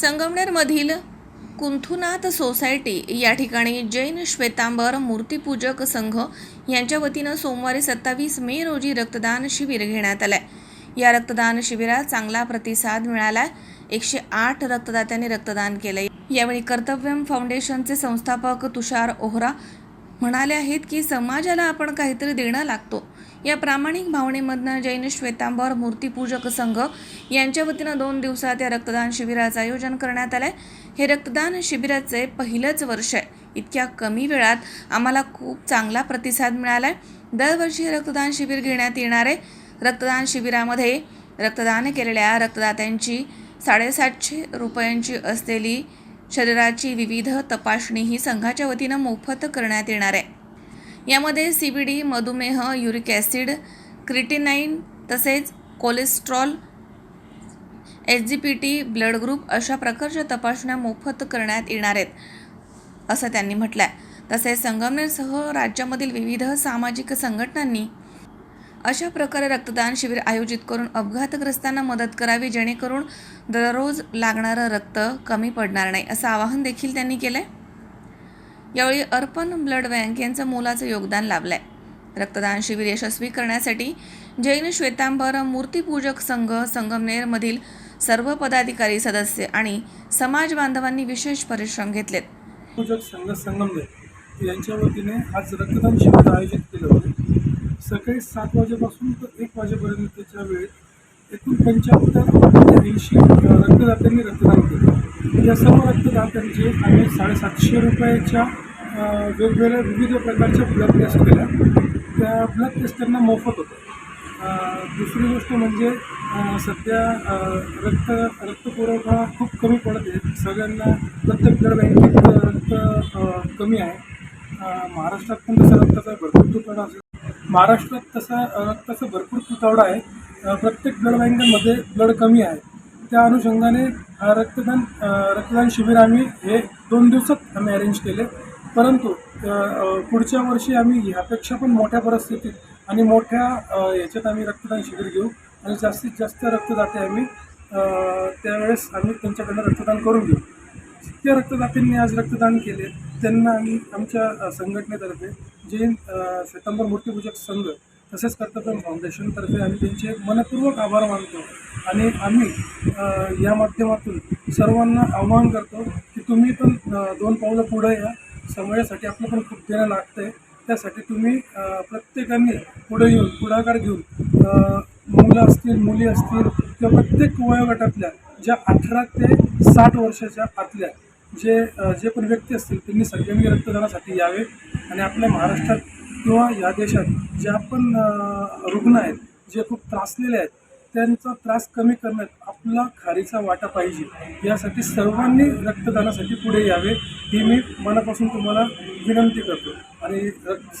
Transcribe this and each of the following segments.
संगमनेरमधील Kunthunath society या ठिकाणी जैन श्वेतांबर मूर्तीपूजक संघ यांच्या वतीनं सोमवारी सत्तावीस मे रोजी रक्तदान शिबिर घेण्यात आलं या रक्तदान शिबिरात चांगला प्रतिसाद मिळाला एकशे आठ रक्तदात्यांनी रक्तदान केलं यावेळी कर्तव्यम फाउंडेशनचे संस्थापक तुषार ओहरा म्हणाले आहेत की समाजाला आपण काहीतरी देणं लागतो. या प्रामाणिक भावनेमधनं जैन श्वेतांबर मूर्तीपूजक संघ यांच्या वतीनं दोन दिवसात या रक्तदान शिबिराचं आयोजन करण्यात आलंय. हे रक्तदान शिबिराचे पहिलंच वर्ष आहे. इतक्या कमी वेळात आम्हाला खूप चांगला प्रतिसाद मिळाला आहे दरवर्षी हे रक्तदान शिबिर घेण्यात येणार आहे. रक्तदान शिबिरामध्ये रक्तदान केलेल्या रक्तदात्यांची साडेसातशे रुपयांची असलेली शरीराची विविध तपासणी ही संघाच्या वतीनं मोफत करण्यात येणार आहे. यामध्ये सी बी डी मधुमेह युरिक ॲसिड क्रिटिनाईन तसेच cholesterol H G P T blood group अशा प्रकारच्या तपासण्या मोफत करण्यात येणार आहेत असं त्यांनी म्हटलं आहे तसेच संगमनेरसह राज्यामधील विविध सामाजिक संघटनांनी अशा प्रकारे रक्तदान शिबिर आयोजित करून अपघातग्रस्तांना मदत करावी जेणेकरून दररोज लागणारं रक्त कमी पडणार नाही असं आवाहन देखील त्यांनी केलं आहे यावेळी अर्पण ब्लड बँक यांचं मोलाचं योगदान लाभलं आहे रक्तदान शिबिर यशस्वी करण्यासाठी जैन श्वेतांबर मूर्तीपूजक संघ संगमनेरमधील सर्व पदाधिकारी सदस्य आणि समाज बांधवांनी विशेष परिश्रम घेतलेत. पूजक संघ संगमनेर यांच्या वतीने आज रक्तदान शिबिर आयोजित केलं होतं. सकाळी सात वाजेपासून तर एक वाजेपर्यंतच्या वेळेत एकूण पंच्याहत्तर ऐंशी रक्तदात्यांनी रक्तदान केलं. या सर्व रक्तदात्यांचे आम्ही साडेसातशे रुपयाच्या वेगवेगळ्या विविध प्रकारच्या ब्लड टेस्ट केल्या. त्या ब्लड टेस्ट त्यांना मोफत होतं दुसरी गोष्ट म्हणजे सध्या रक्त रक्तपुरवठा खूप कमी पडत आहे. सगळ्यांना प्रत्येक ब्लड बँकेत रक्त कमी आहे. महाराष्ट्रात पण तसा रक्ताचा भरपूर तुटवडा असेल. महाराष्ट्रात तसा रक्ताचा भरपूर तुटवडा आहे. प्रत्येक ब्लड बँकेमध्ये ब्लड कमी आहे. त्या अनुषंगाने रक्तदान रक्तदान शिबिर आम्ही हे दोन दिवसात आम्ही अरेंज केले. परंतु पुढच्या वर्षी आम्ही ह्यापेक्षा पण मोठ्या परिस्थितीत आणि मोठ्या ह्याच्यात आम्ही रक्तदान शिबिर घेऊ आणि जास्तीत जास्त रक्तदाते आम्ही त्यावेळेस आम्ही त्यांच्याकडनं रक्तदान करून घेऊ. जितक्या रक्तदात्यांनी आज रक्तदान केले. त्यांना आम्ही आमच्या संघटनेतर्फे जैन अ, श्वेतांबर मूर्तीपूजक संघ तसेच कर्तव्य फाउंडेशनतर्फे आम्ही त्यांचे मनपूर्वक आभार मानतो. आणि आम्ही या माध्यमातून सर्वांना आवाहन करतो की तुम्ही पण दोन पावलं पुढं या. समाजासाठी आपलं पण खूप देणं लागतं आहे त्यासाठी तुम्ही प्रत्येकाने पुढे येऊन पुढाकार घेऊन मुलं असतील मुली असतील किंवा प्रत्येक वयोगटातल्या ज्या अठरा ते साठ वर्षाच्या आतल्या जे जे पण व्यक्ती असतील त्यांनी संयमी रक्तदानासाठी यावे आणि आपल्या महाराष्ट्रात किंवा या देशात ज्या पण रुग्ण आहेत जे खूप त्रासलेले आहेत त्यांचा त्रास कमी करण्यात आपला खारीचा वाटा पाहिजे. यासाठी सर्वांनी रक्तदानासाठी पुढे यावे ही मी मनापासून तुम्हाला विनंती करतो. आणि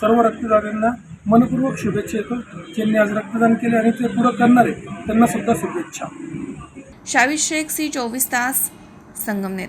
सर्व रक्तदात्यांना मनपूर्वक शुभेच्छा येतो. ज्यांनी आज रक्तदान केले आणि ते पुढं करणार त्यांना सुद्धा शुभेच्छा. शावी शेख सी चोवीस तास संगमनेर.